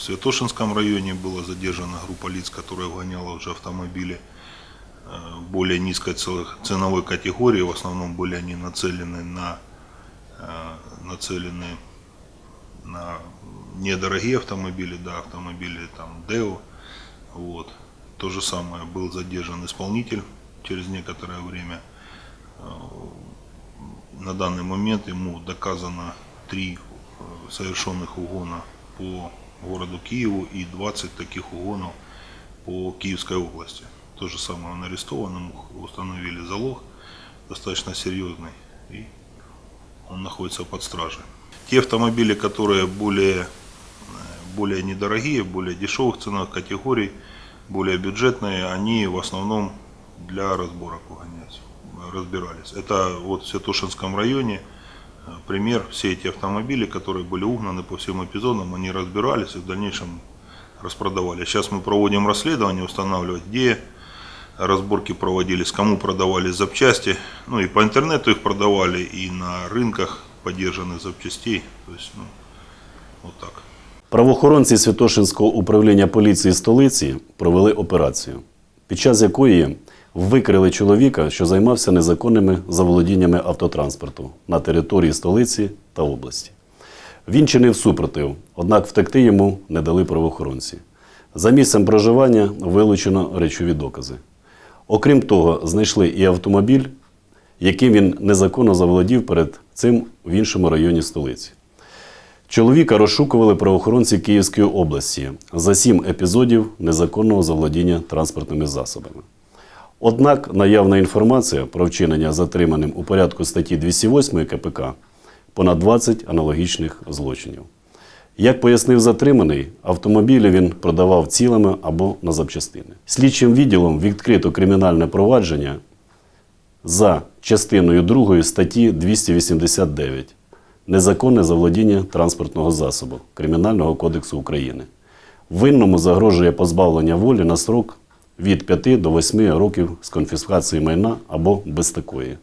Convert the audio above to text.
в Святошинском районе была задержана группа лиц, которая вгоняла уже автомобили э, более низкой ценовой категории. В основном были они нацелены на, э, нацелены на недорогие автомобили, да, автомобили там Део. Вот. То же самое был задержан исполнитель через некоторое время. На данный момент ему доказано три э, совершенных угона по городу Киеву и 20 таких угонов по Киевской области. То же самое он арестован, ему установили залог достаточно серьезный и он находится под стражей. Те автомобили, которые более, более недорогие, более дешевых ценовых категорий, более бюджетные, они в основном для разборок угонялись, разбирались. Это вот в Святошинском районе пример, все эти автомобили, которые были угнаны по всем эпизодам, они разбирались и в дальнейшем распродавали. Сейчас мы проводим расследование, устанавливать, где разборки проводились, кому продавались запчасти. Ну и по интернету их продавали, и на рынках подержанных запчастей. То есть, ну, вот так. Правоохоронці Святошинського управління поліції столиці провели операцію, під час якої викрили чоловіка, що займався незаконними заволодіннями автотранспорту на території столиці та області. Він чинив супротив, однак втекти йому не дали правоохоронці. За місцем проживання вилучено речові докази. Окрім того, знайшли і автомобіль, яким він незаконно заволодів перед цим в іншому районі столиці. Чоловіка розшукували правоохоронці Київської області за сім епізодів незаконного заволодіння транспортними засобами. Однак наявна інформація про вчинення затриманим у порядку статті 208 КПК понад 20 аналогічних злочинів. Як пояснив затриманий, автомобілі він продавав цілими або на запчастини. Слідчим відділом відкрито кримінальне провадження за частиною 2 статті 289 Незаконне заволодіння транспортного засобу Кримінального кодексу України. Винному загрожує позбавлення волі на срок від 5 до 8 років з конфіскації майна або без такої.